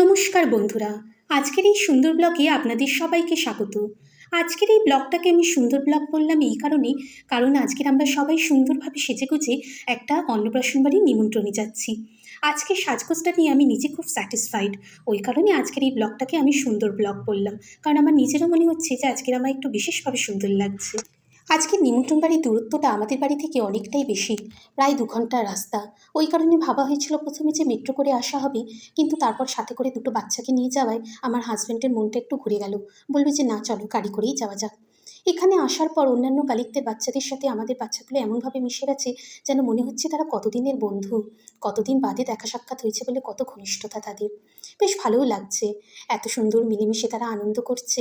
নমস্কার বন্ধুরা, আজকের এই সুন্দর ব্লগে আপনাদের সবাইকে স্বাগত। আজকের এই ব্লগটাকে আমি সুন্দর ব্লগ বললাম এই কারণে, কারণ আজকের আমরা সবাই সুন্দরভাবে সেজেগুজে একটা অন্নপ্রাশন বাড়ির নিমন্ত্রণে যাচ্ছি। আজকে সাজগোজটা নিয়ে আমি নিজে খুব স্যাটিসফাইড ওই কারণে আজকের এই ব্লগটাকে আমি সুন্দর ব্লগ বললাম, কারণ আমার নিজেরও মনে হচ্ছে যে আজকের আমার একটু বিশেষভাবে সুন্দর লাগছে। আজকের নিমন্ত্রণ বাড়ির দূরত্বটা আমাদের বাড়ি থেকে অনেকটাই বেশি, প্রায় দু ঘণ্টার রাস্তা। ওই কারণে ভাবা হয়েছিল প্রথমে যে মেট্রো করে আসা হবে, কিন্তু তারপর সাথে করে দুটো বাচ্চাকে নিয়ে যাওয়ায় আমার হাজব্যান্ডের মনটা একটু ঘুরে গেল। বলবে যে, না, চলো, গাড়ি করেই যাওয়া যাক। এখানে আসার পর অন্যান্য কালিকদের বাচ্চাদের সাথে আমাদের বাচ্চাগুলো এমনভাবে মিশে গেছে যেন মনে হচ্ছে তারা কতদিনের বন্ধু। কতদিন বাদে দেখা সাক্ষাৎ হয়েছে বলে কত ঘনিষ্ঠতা তাদের। বেশ ভালোও লাগছে। এত সুন্দর মিলেমিশে তারা আনন্দ করছে।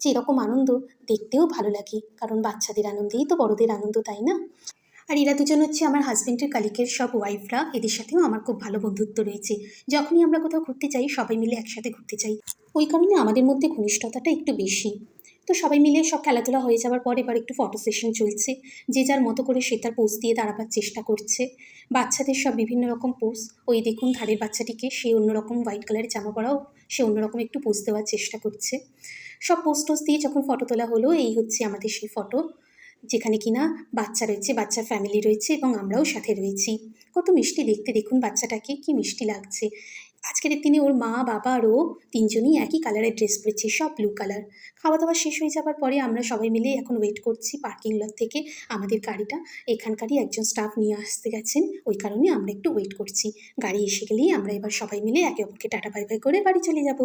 যে এরকম আনন্দ দেখতেও ভালো লাগে। কারণ বাচ্চাদের আনন্দেই তো বড়দের আনন্দ, তাই না? আর এরা দুজন হচ্ছে আমার হাজব্যান্ডের কালিকের সব ওয়াইফরা এদের সাথেও আমার খুব ভালো বন্ধুত্ব রয়েছে। যখনই আমরা কোথাও ঘুরতে যাই, সবাই মিলে একসাথে ঘুরতে চাই ওই কারণে আমাদের মধ্যে ঘনিষ্ঠতাটা একটু বেশি। তো সবাই মিলে সব খেলাধুলা হয়ে যাওয়ার পর এবার একটু ফটো সেশন চলছে। যে যার মতো করে সে তার পোজ দিয়ে দাঁড়াবার চেষ্টা করছে। বাচ্চাদের সব বিভিন্ন রকম পোজ ওই দেখুন ধারের বাচ্চাটিকে সে অন্যরকম হোয়াইট কালারের জামা পরাও সে অন্যরকম একটু পোজ দেওয়ার চেষ্টা করছে। সব পোজ টোজ দিয়ে যখন ফটো তোলা হলো, এই হচ্ছে আমাদের সেই ফটো যেখানে কিনা বাচ্চা রয়েছে, বাচ্চার ফ্যামিলি রয়েছে এবং আমরাও সাথে রয়েছি। কত মিষ্টি দেখতে, দেখুন বাচ্চাটাকে, কি মিষ্টি লাগছে। আজকের দিনে ওর মা, বাবা ও তিনজনই একই কালারের ড্রেস পরেছে, সব ব্লু কালার খাওয়া দাওয়া শেষ হয়ে যাবার পরে আমরা সবাই মিলে এখন ওয়েট করছি পার্কিং লট থেকে আমাদের গাড়িটা। এখানকারই একজন স্টাফ নিয়ে আসতে গেছেন, ওই কারণে আমরা একটু ওয়েট করছি। গাড়ি এসে গেলেই আমরা এবার সবাই মিলে একে অপরকে টাটা বাই বাই করে বাড়ি চলে যাব।